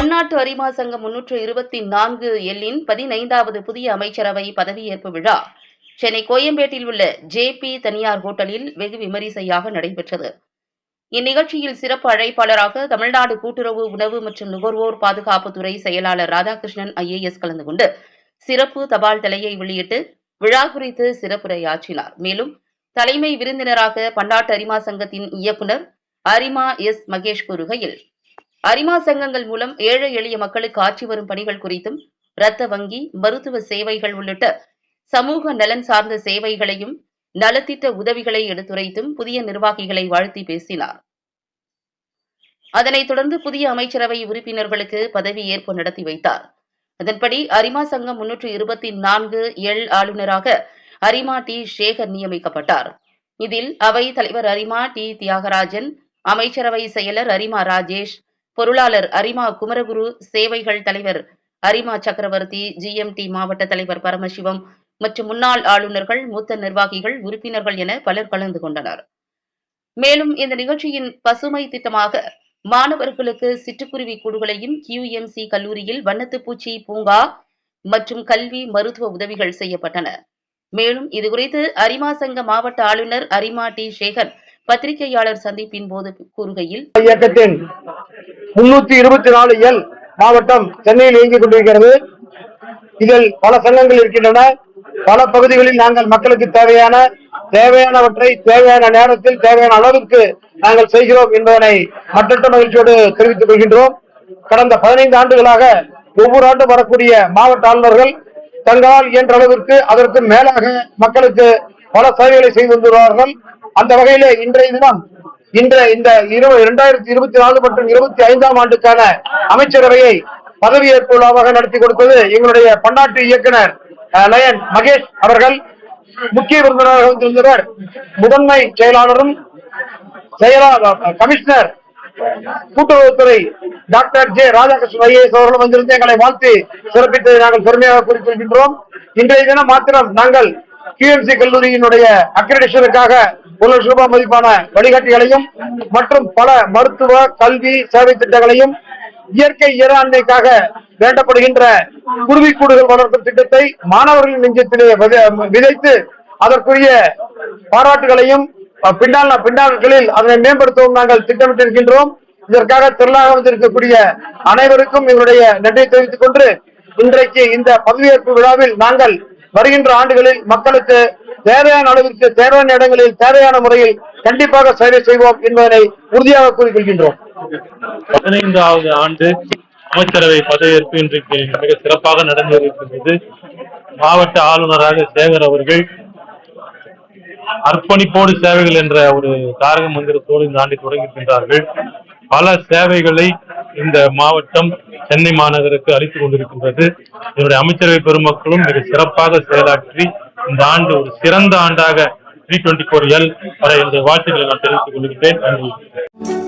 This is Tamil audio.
பன்னாட்டு அரிமா சங்கம் முன்னூற்று இருபத்தி நான்கு எல்லின் பதினைந்தாவது புதிய அமைச்சரவை பதவியேற்பு விழா. சென்னை கோயம்பேட்டில் உள்ள ஜே பி தனியார் ஹோட்டலில் வெகு விமரிசையாக நடைபெற்றது. இந்நிகழ்ச்சியில் சிறப்பு அழைப்பாளராக தமிழ்நாடு கூட்டுறவு உணவு மற்றும் நுகர்வோர் பாதுகாப்புத்துறை செயலாளர் ராதாகிருஷ்ணன் ஐஏஎஸ் கலந்து கொண்டு சிறப்பு தபால் தலையை வெளியிட்டு விழா குறித்து சிறப்புரையாற்றினார். மேலும் தலைமை விருந்தினராக பன்னாட்டு அரிமா சங்கத்தின் இயக்குநர் அரிமா எஸ் மகேஷ் கூறுகையில் அரிமா சங்கங்கள் மூலம் ஏழை எளிய மக்களுக்கு ஆற்றி வரும் பணிகள் குறித்தும் இரத்த வங்கி மருத்துவ சேவைகள் உள்ளிட்ட சமூக நலன் சார்ந்த சேவைகளையும் நலத்திட்ட உதவிகளை எடுத்துரைத்தும் புதிய நிர்வாகிகளை வாழ்த்தி பேசினார். அதனைத் தொடர்ந்து புதிய அமைச்சரவை உறுப்பினர்களுக்கு பதவி ஏற்பு நடத்தி வைத்தார். அதன்படி அரிமா சங்கம் முன்னூற்று இருபத்தி நான்கு எல் ஆளுநராக அரிமா டி சேகர் நியமிக்கப்பட்டார். இதில் அவை தலைவர் அரிமா டி தியாகராஜன் அமைச்சரவை செயலர் அரிமா ராஜேஷ் பொருளாளர் அரிமா குமரகுரு சேவைகள் தலைவர் அரிமா சக்கரவர்த்தி ஜிஎம்டி மாவட்ட தலைவர் பரமசிவம் மற்றும் முன்னாள் ஆளுநர்கள் மூத்த நிர்வாகிகள் உறுப்பினர்கள் என பலர் கலந்து கொண்டனர். மேலும் இந்த நிகழ்ச்சியின் பசுமை திட்டமாக மாணவர்களுக்கு சிட்டுக்குருவி கூடுகளையும் கியூஎம்சி கல்லூரியில் வண்ணத்துப்பூச்சி பூங்கா மற்றும் கல்வி மருத்துவ உதவிகள் செய்யப்பட்டன. மேலும் இதுகுறித்து அரிமா சங்க மாவட்ட ஆளுநர் அரிமா டி சேகர் பத்திரிகையாளர் சந்திப்பின் போது கூறுகையில் முன்னூத்தி இருபத்தி நாலு எல் மாவட்டம் சென்னையில் இயங்கிக் கொண்டிருக்கிறது. இதில் பல சங்கங்கள் இருக்கின்றன. பல பகுதிகளில் நாங்கள் மக்களுக்கு தேவையான தேவையானவற்றை தேவையான நேரத்தில் தேவையான அளவிற்கு நாங்கள் செய்கிறோம் என்பதனை மற்றற்ற மகிழ்ச்சியோடு தெரிவித்துக் கொள்கின்றோம். கடந்த பதினைந்து ஆண்டுகளாக ஒவ்வொரு ஆண்டும் வரக்கூடிய மாவட்ட ஆளுநர்கள் தங்களால் இயன்ற அளவிற்கு அதற்கு மேலாக மக்களுக்கு பல சேவைகளை செய்து வந்துள்ளார்கள் அந்த வகையிலே இன்றைய தினம் இன்று இந்த இரண்டாயிரத்தி இருபத்தி நாலு மற்றும் இருபத்தி ஐந்தாம் ஆண்டுக்கான அமைச்சரவையை பதவியேற்பு விழாவாக நடத்தி கொடுத்தது எங்களுடைய பன்னாட்டு இயக்குனர் லயன் மகேஷ் அவர்கள். முக்கிய விருந்தினராக வந்திருந்தவர் முதன்மை செயலாளரும் செயலாளர் கமிஷனர் கூட்டுறவுத்துறை டாக்டர் ஜே ராதாகிருஷ்ணன் ஐஏஎஸ் அவர்கள் வந்திருந்து எங்களை வாழ்த்தி சிறப்பித்ததை நாங்கள் பெருமையாக குறிப்பிடுகின்றோம் இன்றைய தினம் மாத்திரம் நாங்கள் கியூஎம்சி கல்லூரியினுடைய அக்ரடேஷனுக்காக ஒரு லட்சம் ரூபாய் மதிப்பான வழிகாட்டிகளையும் மற்றும் பல மருத்துவ கல்வி சேவை திட்டங்களையும் இயற்கை இயற்கைக்காக வேண்டப்படுகின்ற குருவிக்கூடுகள் வளர்க்கும் திட்டத்தை மாணவர்களின் நெஞ்சத்திலே விதைத்து அதற்குரிய பாராட்டுகளையும் பின்னால் பின்னாட்களில் அதனை மேம்படுத்தவும் நாங்கள் திட்டமிட்டிருக்கின்றோம். இதற்காக திரளாக வந்திருக்கக்கூடிய அனைவருக்கும் எங்களுடைய நன்றியை தெரிவித்துக் கொண்டு இன்றைக்கு இந்த பதவியேற்பு விழாவில் நாங்கள் வருகின்ற ஆண்டுகளில் மக்களுக்கு தேவையான அளவிற்கு தேவையான இடங்களில் தேவையான முறையில் கண்டிப்பாக சேவை செய்வோம் என்பதனை உறுதியாக கூறிக்கொள்கின்றோம். பதினைந்தாவது ஆண்டு அமைச்சரவை பதவியேற்பு இன்றைக்கு மிக சிறப்பாக நடந்திருக்கிறது மாவட்ட ஆளுநராக சேகர் அவர்கள் அர்ப்பணிப்போடு சேவைகள் என்ற ஒரு தாரக மந்திரத்தோடு இந்த ஆண்டை தொடங்கியிருக்கின்றார்கள் பல சேவைகளை இந்த மாவட்டம் சென்னை மாநகருக்கு அளித்துக் கொண்டிருக்கின்றது. இதனுடைய அமைச்சரவை பெருமக்களும் மிக சிறப்பாக செயலாற்றி இந்த ஆண்டு ஒரு சிறந்த ஆண்டாக த்ரீ டுவெண்ட்டி ஃபோர் எல் வர இந்த வாழ்த்துக்களை நான் தெரிவித்துக் கொள்கிறேன் நன்றி.